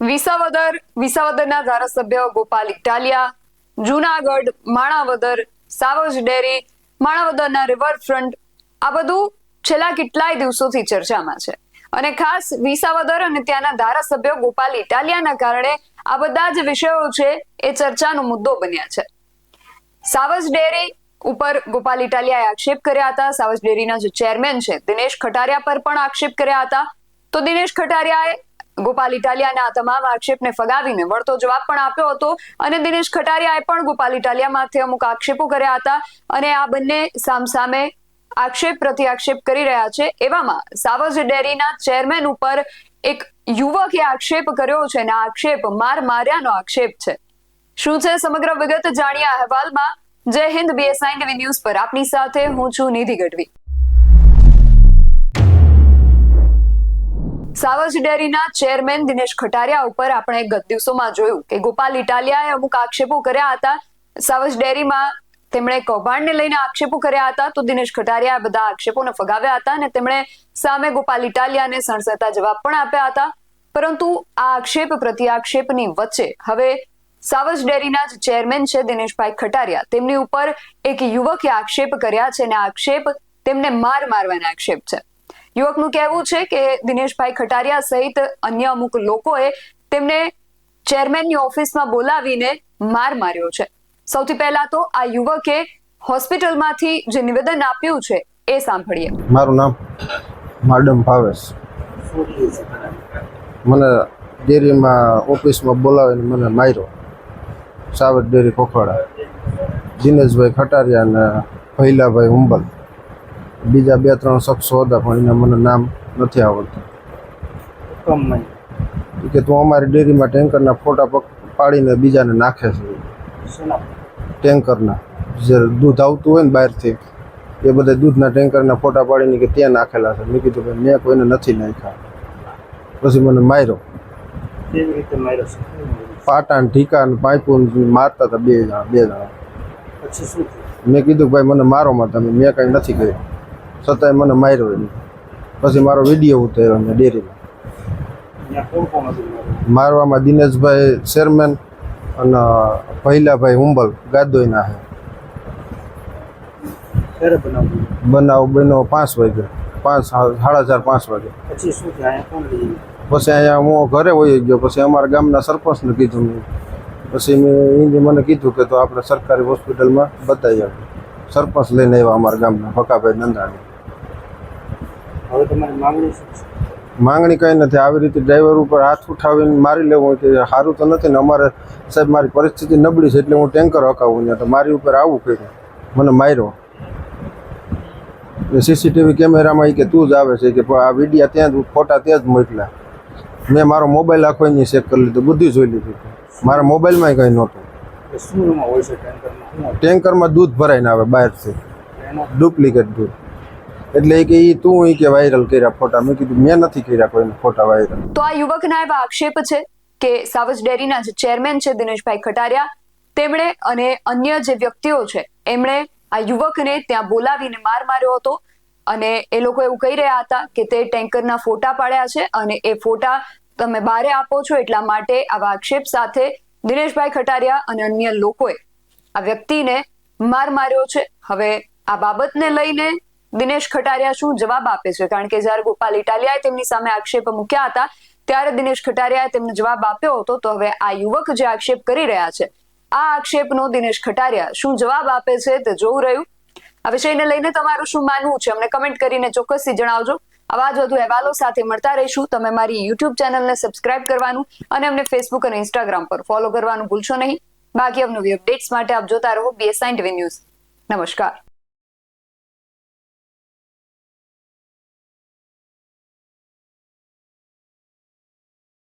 વિસાવદર, વિસાવદરના ધારાસભ્ય ગોપાલ ઇટાલિયા, જુનાગઢ, માણાવદર, સાવજ ડેરી, માણાવદરના રિવરફ્રન્ટ, આ બધું છેલ્લા કેટલાય દિવસોથી ચર્ચામાં છે. અને ખાસ વિસાવદર અને ત્યાંના ધારાસભ્ય ગોપાલ ઇટાલિયાના કારણે આ બધા જ વિષયો છે એ ચર્ચાનો મુદ્દો બન્યા છે. સાવજ ડેરી ઉપર ગોપાલ ઇટાલિયાએ આક્ષેપ કર્યા હતા. સાવજ ડેરીના જે ચેરમેન છે, દિનેશ ખટારિયા પર પણ આક્ષેપ કર્યા હતા. તો દિનેશ ખટારિયાએ ગોપાલ ઇટાલિયાના આ તમામ આક્ષેપને ફગાવીને વળતો જવાબ પણ આપ્યો હતો અને દિનેશ ખટારિયાએ પણ ગોપાલ ઇટાલિયા માથે અમુક આક્ષેપો કર્યા હતા અને આ બંને સામસામે આક્ષેપ પ્રતિ આક્ષેપ કરી રહ્યા છે. એવામાં સાવજ ડેરીના ચેરમેન ઉપર એક યુવકે આક્ષેપ કર્યો છે અને આક્ષેપ માર માર્યાનો આક્ષેપ છે. શું છે સમગ્ર વિગત? જાણ્યા અહેવાલમાં. જય હિન્દ બીએસઆઈ ટીવી ન્યૂઝ પર. આપની સાથે હું છું નિધિ ગઢવી. સાવજ ડેરીના ચેરમેન દિનેશ ખટારિયા ઉપર આપણે ગત દિવસોમાં જોયું કે ગોપાલ ઇટાલિયાએ અમુક આક્ષેપો કર્યા હતા. સાવજ ડેરીમાં તેમણે કૌભાંડને લઈને આક્ષેપો કર્યા હતા તો દિનેશ ખટારિયા બધા આક્ષેપોને ફગાવ્યા હતા અને તેમણે સામે ગોપાલ ઇટાલિયાને સણસરતા જવાબ પણ આપ્યા હતા. પરંતુ આ આક્ષેપ પ્રતિ આક્ષેપની વચ્ચે હવે સાવજ ડેરીના જ ચેરમેન છે દિનેશભાઈ ખટારિયા. તેમની ઉપર એક યુવકે આક્ષેપ કર્યા છે અને આક્ષેપ તેમને માર મારવાના આક્ષેપ છે. યુવકનું કહેવું છે કે દિનેશભાઈ ખટારિયા સહિત અન્ય અમુક લોકોએ તેમને ચેરમેનની ઓફિસમાં બોલાવીને માર માર્યો છે. સૌથી પહેલા તો આ યુવકે હોસ્પિટલમાંથી જે નિવેદન આપ્યું છે એ સાંભળીએ. મારું નામ માડમ ભાવેશ. મને ડેરીમાં ઓફિસમાં બોલાવીને મને માર્યો. સાવર ડેરી કોખવાડા દિનેશભાઈ ખટારિયા અને ભૈલાભાઈ હુંબલ. બીજા બે ત્રણ શખ્સો હતા પણ એને મને નામ નથી આવડતું. કે તું અમારી ડેરીમાં ટેન્કરના ફોટા પાડીને બીજાને નાખે છે. ટેન્કરના. જે દૂધ આવતું હોય ને બહારથી એ બધા દૂધના ટેન્કરના ફોટા પાડીને કે ત્યાં નાખેલા છે. મેં કીધું કે મેં કોઈને નથી નાખ્યા. પછી મને માર્યો. કેવી રીતે માર્યો પાટા ઢીકા ને પાઇપો મારતા હતા બે જણા બે જણા. પછી શું મેં કીધું કે ભાઈ મને મારો માં તમે મેં કંઈ નથી કર્યું. છતાંય મને માર્યો એને પછી મારો વીડિયો ઉતાર્યો એને ડેરીમાં. મારવામાં દિનેશભાઈ ચેરમેન અને ભૈલાભાઈ હુંબલ ગાદોઈના છે બનાવ બન્યો? પાંચ વાગે. પાંચ સાડા ચાર પાંચ વાગે. પછી અહીંયા પછી અહીંયા હું ઘરે વહી ગયો. પછી અમારા ગામના સરપંચને કીધું મેં. પછી મેં મને કીધું કે તો આપણે સરકારી હોસ્પિટલમાં બતાવી આવ્યું સરપંચ લઈને આવ્યા અમારા ગામના ભકાભાઈ નંદાણી. હવે તમારી માંગણી શું છે? માંગણી કંઈ નથી. આવી રીતે ડ્રાઈવર ઉપર હાથ ઉઠાવીને મારી લેવું કે સારું તો નથી ને અમારે સાહેબ મારી પરિસ્થિતિ નબળી છે એટલે હું ટેન્કર હકાવું ને તો મારી ઉપર આવું કર્યું. મને માર્યો. સીસીટીવી કેમેરામાં એ કે તું જ આવે છે કે આ વિડીયા ત્યાં જ ફોટા ત્યાં જ મોકલ્યા. મેં મારો મોબાઈલ આખો એની ચેક કરી લીધો બધું જોઈ લીધું. મારા મોબાઈલમાં કંઈ નહોતું? ટેન્કરમાં? દૂધ ભરાઈને આવે બહારથી. ડુપ્લિકેટ દૂધ. એટલે કે એ તું એ કે વાયરલ કર્યા ફોટા. મેં કીધું, મેં નથી કર્યા કોઈને ફોટા વાયરલ તો આ યુવકના એવા આક્ષેપ છે કે સાવજ ડેરીના જે ચેરમેન છે દિનેશભાઈ ખટારિયા. તેમણે અને અન્ય જે વ્યક્તિઓ છે, એમણે આ યુવકને ત્યાં બોલાવીને માર માર્યો હતો અને એ લોકો એવું કહી રહ્યા હતા કે તે ટેન્કરના ફોટા પાડ્યા છે અને એ ફોટા તમે બારે આપો છો એટલા માટે આવા આક્ષેપ સાથે દિનેશભાઈ ખટારિયા અને અન્ય લોકોએ આ વ્યક્તિને માર માર્યો છે. હવે આ બાબતને લઈને દિનેશ ખટારિયા શું જવાબ આપે છે? કારણ કે જ્યારે ગોપાલ ઇટાલિયાએ તેમની સામે આક્ષેપ મૂક્યા હતા, ત્યારે દિનેશ ખટારિયાએ તેમને જવાબ આપ્યો હતો. તો હવે આ યુવક જે આક્ષેપ કરી રહ્યા છે, આ આક્ષેપનો દિનેશ ખટારિયા શું જવાબ આપે છે તે જોવું રહ્યું. આ વિષયને લઈને તમારું શું માનવું છે? અમને કમેન્ટ કરીને ચોક્કસથી જણાવજો. આવા જ વધુ અહેવાલો સાથે મળતા રહીશું. તમે મારી યુટ્યુબ ચેનલને સબસ્ક્રાઇબ કરવાનું અને અમને ફેસબુક અને ઇન્સ્ટાગ્રામ પર ફોલો કરવાનું ભૂલશો નહીં. બાકી અવનવી અપડેટ્સ માટે આપ જોતા રહો બીએસઆઈ ટીવી ન્યૂઝ નમસ્કાર.